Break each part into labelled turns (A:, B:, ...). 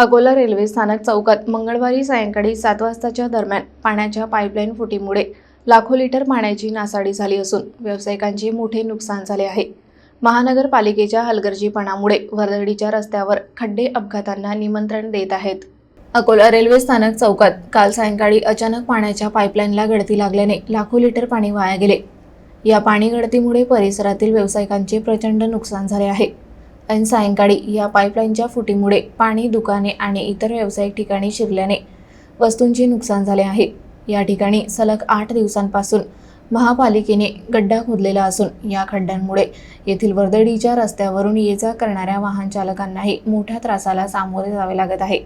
A: Akola railway स्थानक चौकात मंगळवारी सायंकाळी सात वाजताच्या दरम्यान पाण्याच्या पाईपलाईन फुटीमुळे लाखो लिटर पाण्याची नासाडी झाली असून व्यावसायिकांचे मोठे नुकसान झाले आहे. महानगरपालिकेच्या हलगर्जीपणामुळे वर्दळीच्या रस्त्यावर खड्डे अपघातांना निमंत्रण देत आहेत. अकोला रेल्वे स्थानक चौकात काल सायंकाळी अचानक पाण्याच्या पाईपलाईनला गळती लागल्याने लाखो लिटर पाणी वाया गेले. या पाणी गळतीमुळे परिसरातील व्यावसायिकांचे प्रचंड नुकसान झाले आहे. ऐन सायंकाळी या पाईपलाईनच्या फुटीमुळे पाणी दुकाने आणि इतर व्यावसायिक ठिकाणी शिरल्याने वस्तूंचे नुकसान झाले आहे. या ठिकाणी सलग आठ दिवसांपासून महापालिकेने गड्डा खोदलेला असून या खड्ड्यांमुळे येथील वर्दळीच्या रस्त्यावरून ये जा करणाऱ्या वाहन चालकांनाही मोठ्या त्रासाला सामोरे जावे लागत आहे.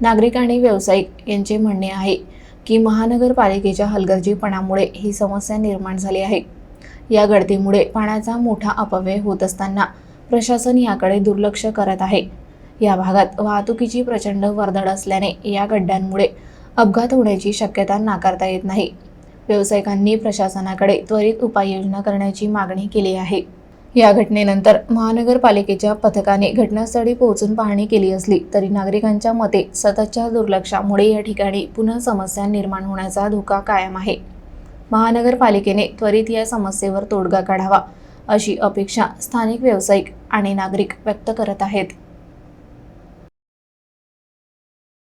A: नागरिक आणि व्यावसायिक यांचे म्हणणे आहे की महानगरपालिकेच्या हलगर्जीपणामुळे ही समस्या निर्माण झाली आहे. या गळतीमुळे पाण्याचा मोठा अपव्यय होत असताना प्रशासन याकडे दुर्लक्ष करत आहे. या भागात वाहतुकीची प्रचंड वर्दळ असल्याने या गड्ड्यांमुळे अपघात होण्याची शक्यता नाकारता येत नाही. व्यावसायिकांनी प्रशासनाकडे त्वरित उपाययोजना करण्याची मागणी केली आहे. या घटनेनंतर महानगरपालिकेच्या पथकाने घटनास्थळी पोहोचून पाहणी केली असली तरी नागरिकांच्या मते सततच्या दुर्लक्षामुळे या ठिकाणी पुन्हा समस्या निर्माण होण्याचा धोका कायम आहे. महानगरपालिकेने त्वरित या समस्येवर तोडगा काढावा अशी अपेक्षा स्थानिक व्यावसायिक आणि नागरिक व्यक्त करत आहेत.